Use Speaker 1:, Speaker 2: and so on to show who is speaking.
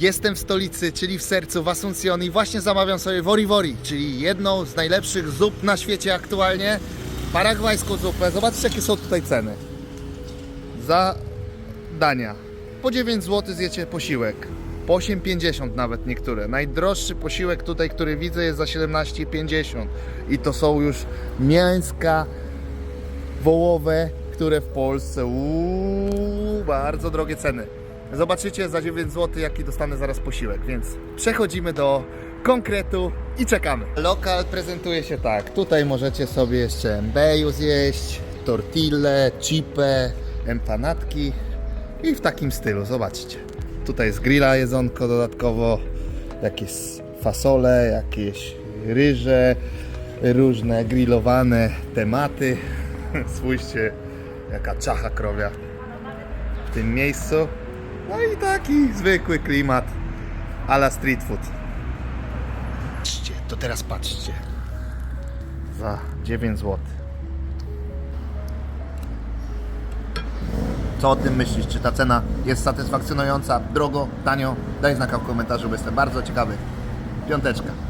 Speaker 1: Jestem w stolicy, czyli w sercu, w Asuncion i właśnie zamawiam sobie wori wori, czyli jedną z najlepszych zup na świecie aktualnie. Paragwajską zupę. Zobaczcie jakie są tutaj ceny. Za dania. Po 9 zł zjecie posiłek. Po 8,50 nawet niektóre. Najdroższy posiłek tutaj, który widzę jest za 17,50. I to są już mięska wołowe, które w Polsce uuu, bardzo drogie ceny. Zobaczycie za 9 zł jaki dostanę zaraz posiłek, więc przechodzimy do konkretu i czekamy. Lokal prezentuje się tak. Tutaj możecie sobie jeszcze embeju zjeść, tortille, chipę, empanatki i w takim stylu, zobaczcie. Tutaj jest grilla jedzonko dodatkowo, jakieś fasole, jakieś ryże, różne grillowane tematy. Spójrzcie, jaka czacha krowia w tym miejscu. No i taki zwykły klimat a la street food. Patrzcie, to teraz patrzcie. Za 9 zł. Co o tym myślisz? Czy ta cena jest satysfakcjonująca? Drogo? Tanio? Daj znaka w komentarzu, bo jestem bardzo ciekawy. Piąteczka.